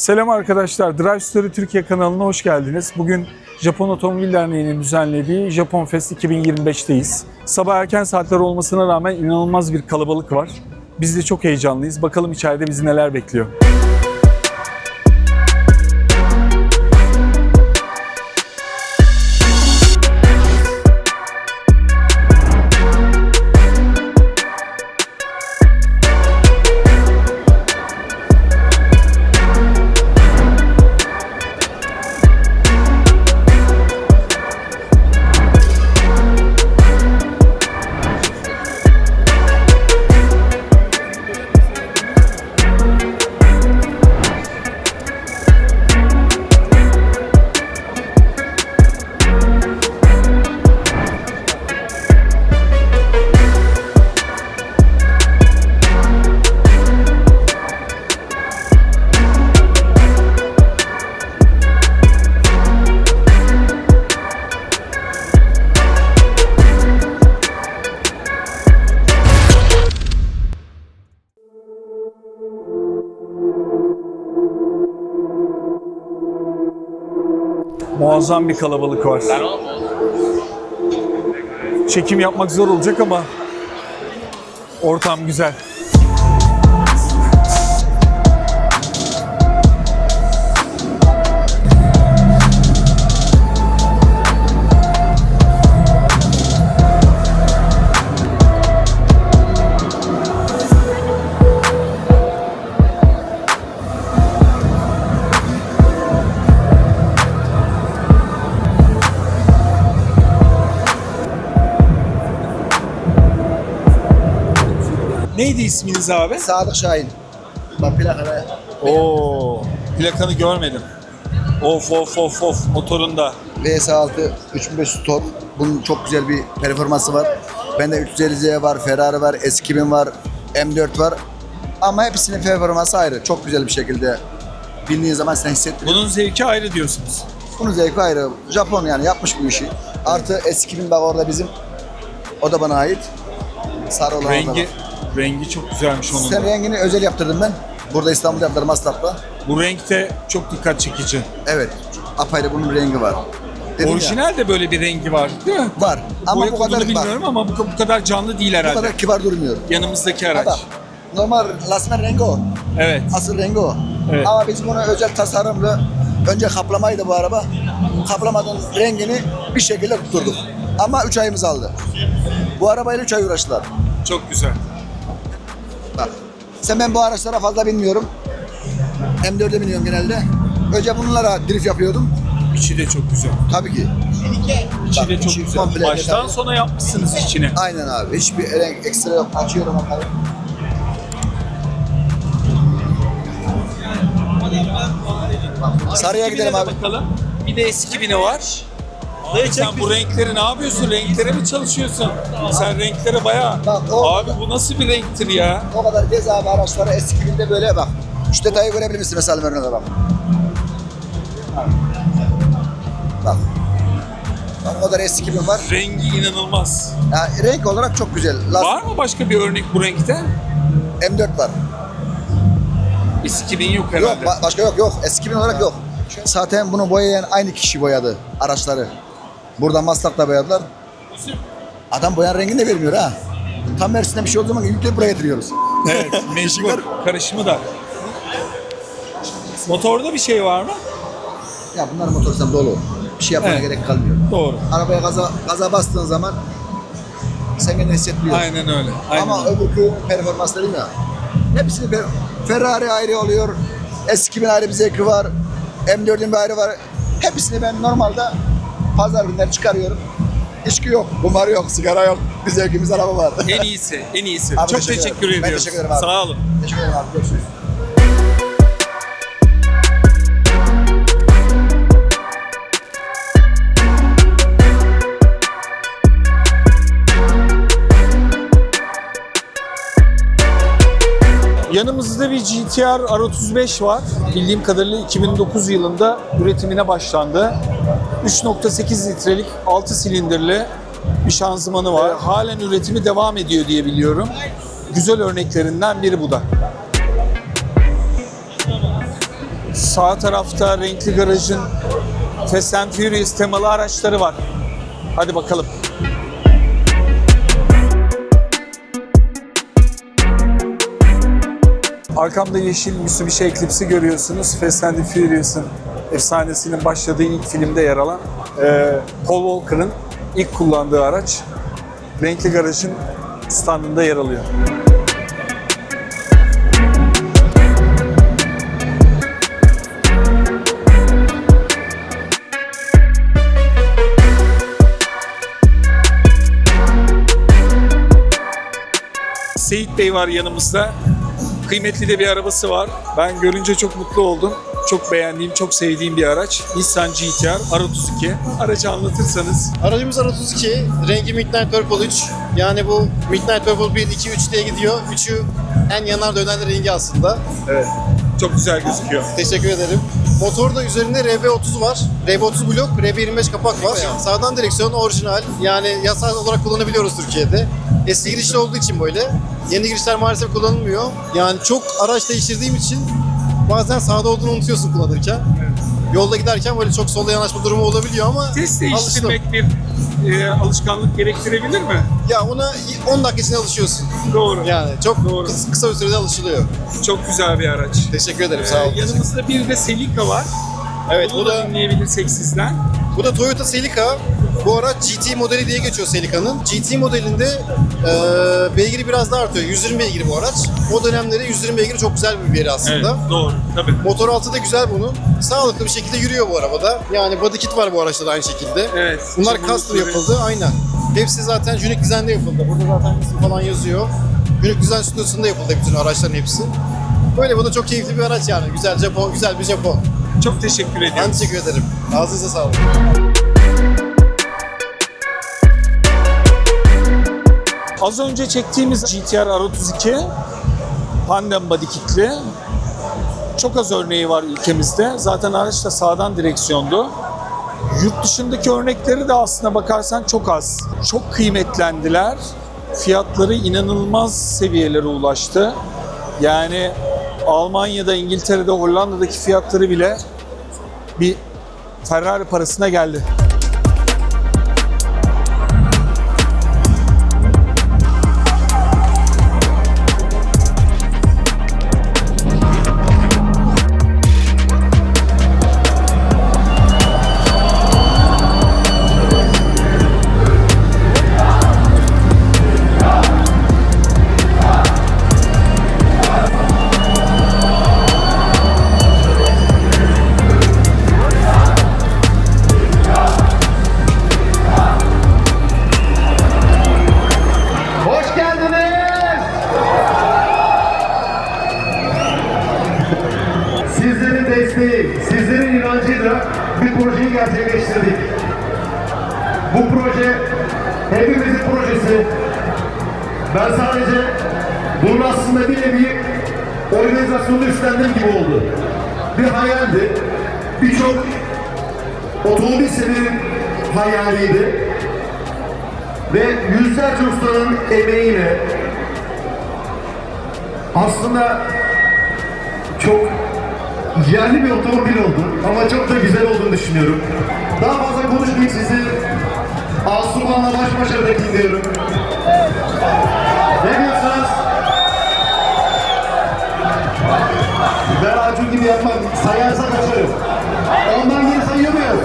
Selam arkadaşlar, Drive Story Türkiye kanalına hoş geldiniz. Bugün Japon Otomobil Derneği'nin düzenlediği Japon Fest 2025'teyiz. Sabah erken saatler olmasına rağmen inanılmaz bir kalabalık var. Biz de çok heyecanlıyız. Bakalım içeride bizi neler bekliyor. Muazzam bir kalabalık var. Çekim yapmak zor olacak ama ortam güzel. Neydi isminiz abi? Sadık Şahin. Bak plakada. Oo, plakanı görmedim. Of of of of motorunda. VS6 3500 ton. Bunun çok güzel bir performansı var. Bende 350Z var, Ferrari var, S2000 var, M4 var. Ama hepsinin performansı ayrı. Çok güzel bir şekilde bindiğin zaman sen hissettiriyor. Bunun zevki ayrı diyorsunuz. Bunun zevki ayrı. Japon yani yapmış bu işi. Artı S2000 bak orada bizim. O da bana ait. Sarı olan Rengi. Rengi çok güzelmiş onun. Sen da. rengini özel yaptırdım ben. Burada İstanbul'da yaptırdım Maslak'ta. Bu renkte çok dikkat çekici. Evet. Apayrı bunun rengi var. Dedim ya, Orijinal de böyle bir rengi var değil mi? var. Ama Boya bu kodunu kadar bak, bilmiyorum ama bu, bu kadar canlı değil bu herhalde. kadar kibar durmuyor. Yanımızdaki araç. Bak, normal lasman rengi o. Evet. Asıl rengi o. Evet. Ama biz bunu özel tasarımlı önce kaplamaydı bu araba. Kaplamanın rengini bir şekilde tutturduk. Ama 3 ayımız aldı. Bu arabayla 3 ay uğraştılar. Çok güzel. Sen ben bu araçlara fazla binmiyorum. M4'e biniyorum genelde. Önce bunlara drift yapıyordum. İçi de çok güzel. Tabii ki. İçi Bak, de çok içi güzel. komple Baştan detaylı. sona yapmışsınız içine. Aynen abi. Hiçbir renk ekstra yok. Açıyorum bakalım. Sarıya Eski gidelim bine de abi. Bakalım. Bir de eski bine var. Abi sen bu renkleri ne yapıyorsun? Renklere mi çalışıyorsun? Sen renklere bayağı... Bak, o- Abi bu nasıl bir renktir ya? O kadar gez abi araçları eski günde böyle bak. Şu detayı görebilir misin mesela örneğine bak. Bak. Bak o kadar eski bin var. Rengi inanılmaz. Ya, renk olarak çok güzel. Las Var mı başka bir örnek bu renkte? M4 var. Eski bin yok Yok herhalde. ba- başka yok yok. Eski bin olarak yok. Zaten bunu boyayan aynı kişi boyadı araçları. Burada Maslak'ta boyadılar. Adam boyan rengini de vermiyor ha. Tam tersine bir şey olduğu zaman yükleyip buraya getiriyoruz. Evet, mecbur. Karışımı da. Motorda bir şey var mı? Ya bunlar motor sistem dolu. Bir şey yapmana Evet. gerek kalmıyor. Doğru. Arabaya gaza, gaza bastığın zaman sen kendini hissettiriyorsun. Aynen öyle. Aynen Ama öyle. öbürkü performans dedim ya. Hepsini per- Ferrari ayrı oluyor. S2000 ayrı bir zevki var. M4'ün bir ayrı var. Hepsini ben normalde pazar günleri çıkarıyorum. İçki yok, kumar yok, sigara yok. Bir zevkimiz araba var. En iyisi, en iyisi. Abi Çok teşekkür teşekkür, ederim. Ben ediyoruz. teşekkür ederim abi. Sağ olun. Teşekkür ederim abi. Görüşürüz. Yanımızda bir GTR R35 var. Bildiğim kadarıyla 2009 yılında üretimine başlandı. 3.8 litrelik 6 silindirli bir şanzımanı var. Halen üretimi devam ediyor diye biliyorum. Güzel örneklerinden biri bu da. Sağ tarafta renkli garajın Fast and Furious temalı araçları var. Hadi bakalım. Arkamda yeşil Mitsubishi Eclipse'i görüyorsunuz. Fast and Furious'ın efsanesinin başladığı ilk filmde yer alan e, Paul Walker'ın ilk kullandığı araç. Renkli Garaj'ın standında yer alıyor. Seyit Bey var yanımızda. Kıymetli de bir arabası var. Ben görünce çok mutlu oldum. Çok beğendiğim, çok sevdiğim bir araç. Nissan GT-R R32. Aracı anlatırsanız. Aracımız R32, rengi Midnight Purple 3. Yani bu Midnight Purple 1, 2, 3 diye gidiyor. Üçü en yanar dönen rengi aslında. Evet. Çok güzel gözüküyor. Teşekkür ederim. Motorda üzerinde RB30 var. RB30 blok, RB25 kapak var. Sağdan direksiyon orijinal. Yani yasal olarak kullanabiliyoruz Türkiye'de. Eski girişli olduğu için böyle. Yeni girişler maalesef kullanılmıyor. Yani çok araç değiştirdiğim için bazen sağda olduğunu unutuyorsun kullanırken. Yolda giderken böyle çok solda yanaşma durumu olabiliyor ama Test alıştım. değiştirmek bir e, alışkanlık gerektirebilir mi? Ya ona 10 dakika içinde alışıyorsun. Doğru. Yani çok Doğru. kısa, kısa bir sürede alışılıyor. Çok güzel bir araç. Teşekkür ederim. Ee, Sağ olun. yanımızda bir de Celica var. Evet Bunu bu da da dinleyebilirsek sizden. bu da Toyota Celica. Bu araç GT modeli diye geçiyor Celica'nın. GT modelinde e, beygiri biraz daha artıyor. 120 beygir bu araç. O dönemleri 120 beygir çok güzel bir veri aslında. doğru. Tabii. Motor altı da güzel bunun. Sağlıklı bir şekilde yürüyor bu arabada. Yani body kit var bu araçta da aynı şekilde. Evet. Bunlar custom yapıldı aynen. Hepsi zaten Unique Design'de yapıldı. Burada zaten isim falan yazıyor. Unique Design stüdyosunda yapıldı bütün araçların hepsi. Böyle bu da çok keyifli bir araç yani. Güzel Japon, güzel bir Japon. Çok teşekkür ediyorum. Ben teşekkür ederim. Ağzınıza sağlık. Az önce çektiğimiz GTR R32 Pandem body kitli. Çok az örneği var ülkemizde. Zaten araç da sağdan direksiyondu. Yurt dışındaki örnekleri de aslına bakarsan çok az. Çok kıymetlendiler. Fiyatları inanılmaz seviyelere ulaştı. Yani Almanya'da, İngiltere'de, Hollanda'daki fiyatları bile bir Ferrari parasına geldi. Ben sadece bunun aslında bir nevi organizasyonu üstlendiğim gibi oldu. Bir hayaldi. Birçok otomobil severin hayaliydi ve yüzlerce ustanın emeğiyle aslında çok yerli bir otomobil oldu ama çok da güzel olduğunu düşünüyorum. Daha fazla konuşmayayım sizi Asuman'la baş başa bırakayım diyorum. Ne diyorsunuz? Ben Acun gibi yapmam. Sayarsa kaçarım. Ondan geri sayıyor muyuz?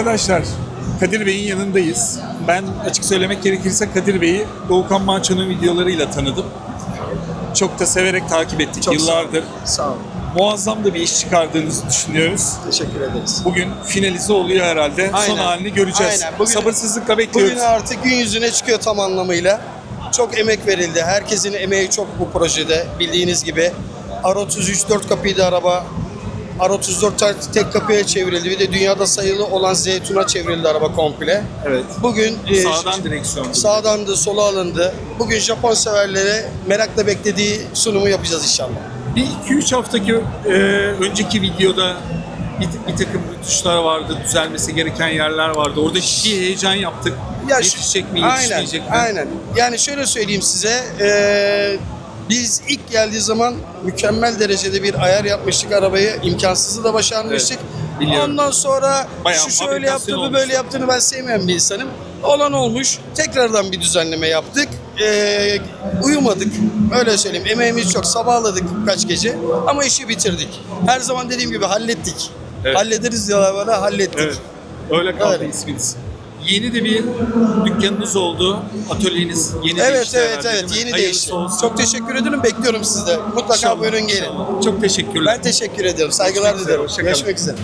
Arkadaşlar Kadir Bey'in yanındayız. Ben açık söylemek gerekirse Kadir Bey'i Doğukan Manço'nun videolarıyla tanıdım. Çok da severek takip ettik Çok yıllardır. Sağ olun. Muazzam da bir iş çıkardığınızı düşünüyoruz. Teşekkür ederiz. Bugün finalize oluyor herhalde. Son Aynen. halini göreceğiz. Aynen. Bugün- Sabırsızlıkla bekliyoruz. Bugün artık gün yüzüne çıkıyor tam anlamıyla. Çok emek verildi. Herkesin emeği çok bu projede bildiğiniz gibi. R33 4 kapıydı araba. R34 tek- kapıya çevrildi. Bir de dünyada sayılı olan Zeytun'a çevrildi araba komple. Evet. Bugün e, Sağdan direksiyon. sağdan da sola alındı. Bugün Japon severlere merakla beklediği sunumu yapacağız inşallah. Bir 2-3 haftaki e, önceki videoda bir, bir takım tuşlar vardı, düzelmesi gereken yerler vardı. Orada ciddi heyecan yaptık. Ya şu- Yetişecek mi, aynen, yetişmeyecek mi? Aynen. Yani şöyle söyleyeyim size. eee, biz ilk geldiği zaman mükemmel derecede bir ayar yapmıştık arabayı. imkansızı da başarmıştık. Evet, biliyorum. Ondan sonra Bayağı şu şöyle fabrikasyon yaptı, bu olmuş. böyle yaptığını ben sevmeyen bir insanım. Olan olmuş. Tekrardan bir düzenleme yaptık. Eee, uyumadık. Öyle söyleyeyim. Emeğimiz çok. Sabahladık kaç gece. Ama işi bitirdik. Her zaman dediğim gibi hallettik. Evet. Hallederiz diyorlar bana. Hallettik. Evet. Öyle kaldı Öyle. isminiz. Yeni de bir dükkanınız oldu. Atölyeniz yeni Evet değişti evet herhalde, evet değil mi? yeni Hayırlısı değişti. olsun. Çok teşekkür ederim. Bekliyorum sizi de. Mutlaka İnşallah, buyurun gelin. inşallah. Çok teşekkürler. Ben teşekkür ediyorum. Saygılar Görüşmek üzere, diliyorum. hoşça kalın. Görüşmek üzere.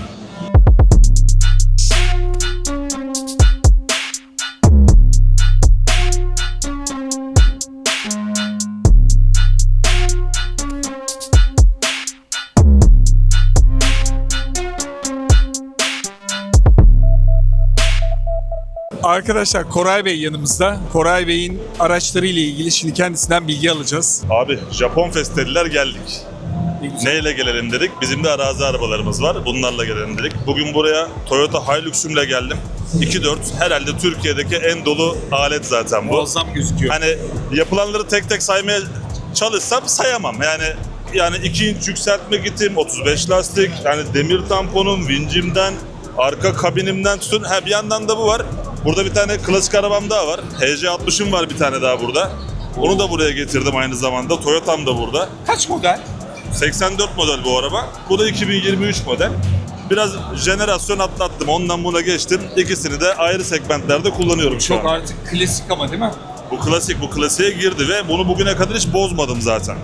Arkadaşlar Koray Bey yanımızda. Koray Bey'in araçları ile ilgili şimdi kendisinden bilgi alacağız. Abi Japon Fest dediler geldik. Neyle gelelim dedik? Bizim de arazi arabalarımız var. Bunlarla gelelim dedik. Bugün buraya Toyota Hilux'umla geldim. 2.4 herhalde Türkiye'deki en dolu alet zaten bu. Muazzam gözüküyor. Hani yapılanları tek tek saymaya çalışsam sayamam. Yani yani 2 inç yükseltme gitim, 35 lastik, yani demir tamponum, vincimden, arka kabinimden tutun. Ha bir yandan da bu var. Burada bir tane klasik arabam daha var. HC60'ım var bir tane daha burada. Onu da buraya getirdim aynı zamanda. Toyota'm da burada. Kaç model? 84 model bu araba. Bu da 2023 model. Biraz jenerasyon atlattım. Ondan buna geçtim. İkisini de ayrı segmentlerde kullanıyorum şu Çok an. artık klasik ama değil mi? Bu klasik, bu klasiğe girdi ve bunu bugüne kadar hiç bozmadım zaten.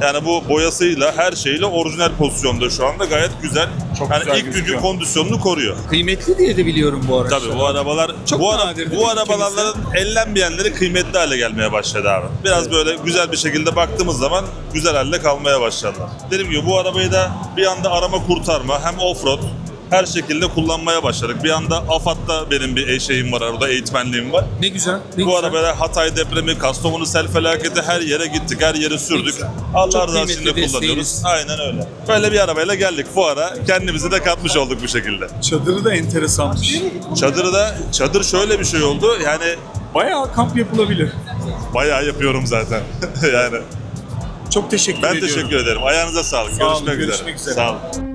Yani bu boyasıyla, her şeyle orijinal pozisyonda şu anda gayet güzel. Çok yani güzel ilk günkü gözüküyor. kondisyonunu koruyor. Kıymetli diye de biliyorum bu araçları. Tabii bu arabalar Çok bu, ara- bu arabaların ellenmeyenleri kıymetli hale gelmeye başladı abi. Biraz böyle güzel bir şekilde baktığımız zaman güzel halde kalmaya başladılar. Dediğim gibi bu arabayı da bir anda arama kurtarma hem offroad her şekilde kullanmaya başladık. Bir anda AFAD'da benim bir şeyim var orada eğitmenliğim var. Ne güzel. Ne Bu güzel. arabaya Hatay depremi, Kastamonu sel felaketi her yere gittik, her yere sürdük. güzel. Allah Çok razı olsun kıymetli kullanıyoruz. desteğiniz. Aynen öyle. Böyle bir arabayla geldik fuara. Kendimizi de katmış olduk bu şekilde. Çadırı da enteresanmış. Çadırı da, çadır şöyle bir şey oldu. Yani Bayağı kamp yapılabilir. bayağı yapıyorum zaten. yani Çok teşekkür ben ediyorum. teşekkür ederim. Ayağınıza sağlık. Sağ olun, görüşmek, görüşmek üzere. Sağ olun.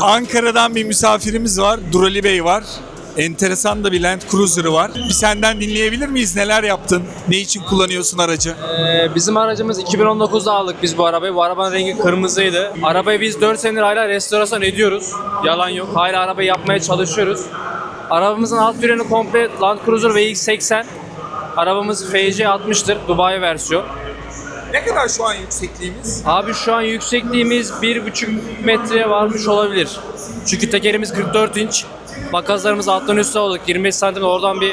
Ankara'dan bir misafirimiz var. Durali Bey var. Enteresan da bir Land Cruiser'ı var. Bir senden dinleyebilir miyiz? Neler yaptın? Ne için kullanıyorsun aracı? Ee, bizim aracımız 2019'da aldık biz bu arabayı. Bu arabanın rengi kırmızıydı. Arabayı biz 4 senedir hala restorasyon ediyoruz. Yalan yok. Hala arabayı yapmaya çalışıyoruz. Arabamızın alt ürünü komple Land Cruiser VX80. Arabamız FC 60'tır. Dubai versiyon. Ne kadar şu an yüksekliğimiz? Abi şu an yüksekliğimiz 1,5 metreye varmış olabilir. Çünkü tekerimiz 44 inç. Makaslarımız alttan üstte olduk. 25 santim oradan bir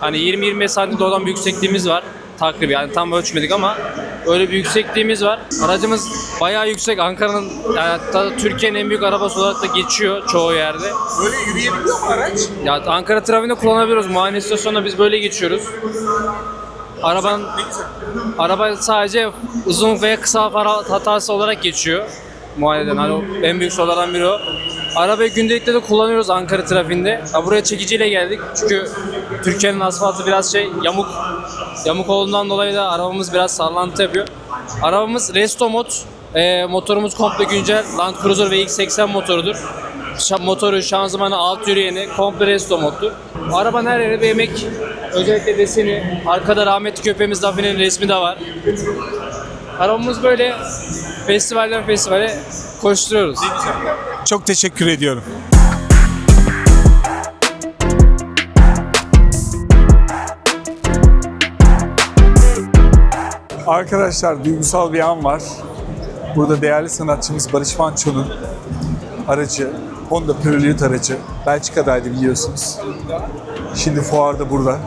hani 20-25 santim oradan bir yüksekliğimiz var. Takribi yani tam ölçmedik ama öyle bir yüksekliğimiz var. Aracımız bayağı yüksek. Ankara'nın yani hatta Türkiye'nin en büyük arabası olarak da geçiyor çoğu yerde. Böyle yürüyebiliyor mu araç? Ya Ankara trafiğinde kullanabiliyoruz. Muayene istasyonunda biz böyle geçiyoruz. Güzel. Araba sadece uzun ve kısa far hatası olarak geçiyor muayeneden. Hani o en büyük sorulardan biri o. Arabayı gündelikte de kullanıyoruz Ankara trafiğinde. Ya buraya çekiciyle geldik çünkü Türkiye'nin asfaltı biraz şey yamuk. Yamuk olduğundan dolayı da arabamız biraz sallantı yapıyor. Arabamız resto mod. Ee, motorumuz komple güncel Land Cruiser VX80 motorudur. Şa- motoru, şanzımanı, alt yürüyeni komple resto moddur. Arabanın her yeri bir emek. Özellikle deseni. Arkada rahmetli köpeğimiz Dafine'nin resmi de var. Arabamız böyle festivalden festivale koşturuyoruz. Çok teşekkür ediyorum. Arkadaşlar duygusal bir an var. Burada değerli sanatçımız Barış Manço'nun aracı, Honda Prelude aracı. Belçika'daydı biliyorsunuz. Şimdi fuarda burada.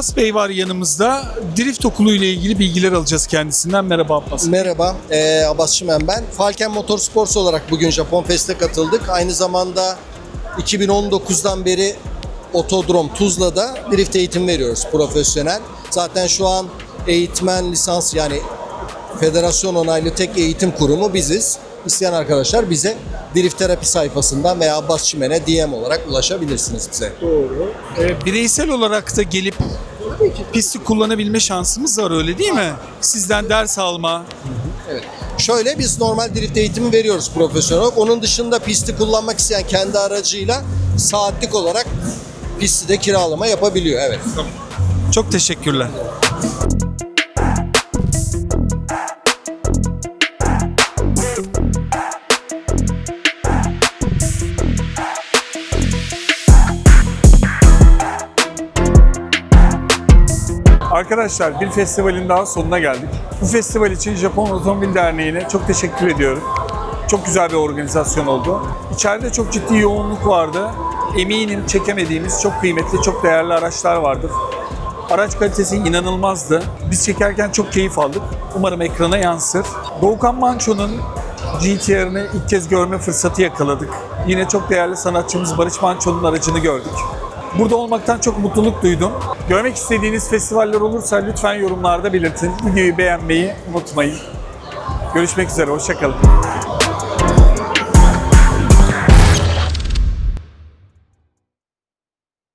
Abbas Bey var yanımızda. Drift okulu ile ilgili bilgiler alacağız kendisinden. Merhaba Abbas. Merhaba, ee, Abbas Çimen ben. Falken Motorsports olarak bugün Japon Fest'e katıldık. Aynı zamanda 2019'dan beri Otodrom Tuzla'da drift eğitim veriyoruz profesyonel. Zaten şu an eğitmen lisans yani federasyon onaylı tek eğitim kurumu biziz. İsteyen arkadaşlar bize Drift Terapi sayfasından veya Abbas Çimen'e DM olarak ulaşabilirsiniz bize. Ee, bireysel olarak da gelip pisti kullanabilme şansımız var öyle değil mi? Sizden ders alma. Şöyle biz normal drift eğitimi veriyoruz profesyonel olarak. Onun dışında pisti kullanmak isteyen kendi aracıyla saatlik olarak pisti de kiralama yapabiliyor. Evet. Çok teşekkürler. Arkadaşlar bir festivalin daha sonuna geldik. Bu festival için Japon Otomobil Derneği'ne çok teşekkür ediyorum. Çok güzel bir organizasyon oldu. İçeride çok ciddi yoğunluk vardı. Eminim çekemediğimiz çok kıymetli, çok değerli araçlar vardır. Araç kalitesi inanılmazdı. Biz çekerken çok keyif aldık. Umarım ekrana yansır. Doğukan Manço'nun GTR'ını ilk kez görme fırsatı yakaladık. Yine çok değerli sanatçımız Barış Manço'nun aracını gördük. Burada olmaktan çok mutluluk duydum. Görmek istediğiniz festivaller olursa lütfen yorumlarda belirtin. Videoyu beğenmeyi unutmayın. Görüşmek üzere, hoşçakalın.